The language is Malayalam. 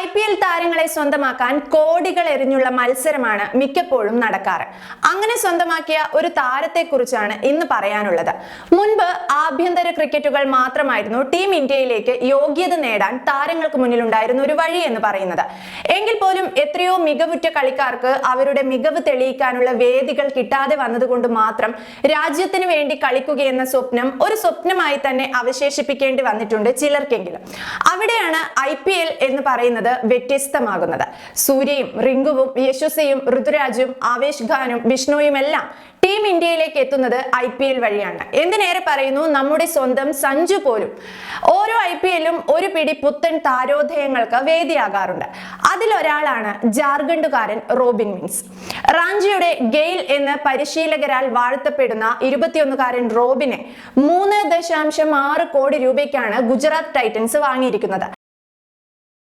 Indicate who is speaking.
Speaker 1: ഐ പി എൽ താരങ്ങളെ സ്വന്തമാക്കാൻ കോടികൾ എറിഞ്ഞുള്ള മത്സരമാണ് മിക്കപ്പോഴും നടക്കാറ്. അങ്ങനെ സ്വന്തമാക്കിയ ഒരു താരത്തെക്കുറിച്ചാണ് ഇന്ന് പറയാനുള്ളത്. മുൻപ് ആഭ്യന്തര ക്രിക്കറ്റുകൾ മാത്രമായിരുന്നു ടീം ഇന്ത്യയിലേക്ക് യോഗ്യത നേടാൻ താരങ്ങൾക്ക് മുന്നിലുണ്ടായിരുന്ന ഒരു വഴി എന്ന് പറയുന്നത്. എങ്കിൽ പോലും എത്രയോ മികവുറ്റ കളിക്കാർക്ക് അവരുടെ മികവ് തെളിയിക്കാനുള്ള വേദികൾ കിട്ടാതെ വന്നതുകൊണ്ട് മാത്രം രാജ്യത്തിന് വേണ്ടി കളിക്കുകയെന്ന സ്വപ്നം ഒരു സ്വപ്നമായി തന്നെ അവശേഷിപ്പിക്കേണ്ടി വന്നിട്ടുണ്ട് ചിലർക്കെങ്കിലും. അവിടെയാണ് ഐ എന്ന് പറയുന്നത് വ്യത്യസ്തമാകുന്നത്. സൂര്യയും റിങ്കുവും യശസ്സയും ഋതുരാജും ആവേശ് ഖാനും വിഷ്ണുവും എല്ലാം ടീം ഇന്ത്യയിലേക്ക് എത്തുന്നത് ഐ പി എൽ വഴിയാണ്. എന്തിനേറെ പറയുന്നു? നമ്മുടെ സ്വന്തം സഞ്ജു പോലും. ഓരോ ഐ പി എല്ലും ഒരു പിടി പുത്തൻ താരോധയങ്ങൾക്ക് വേദിയാകാറുണ്ട്. അതിലൊരാളാണ് ജാർഖണ്ഡുകാരൻ റോബിൻ മിൻസ്. റാഞ്ചിയുടെ ഗെയിൽ എന്ന് പരിശീലകരാൽ വാഴ്ത്തപ്പെടുന്ന ഇരുപത്തിയൊന്നുകാരൻ റോബിനെ മൂന്ന് ദശാംശം ആറ് കോടി രൂപയ്ക്കാണ് ഗുജറാത്ത് ടൈറ്റൻസ് വാങ്ങിയിരിക്കുന്നത്.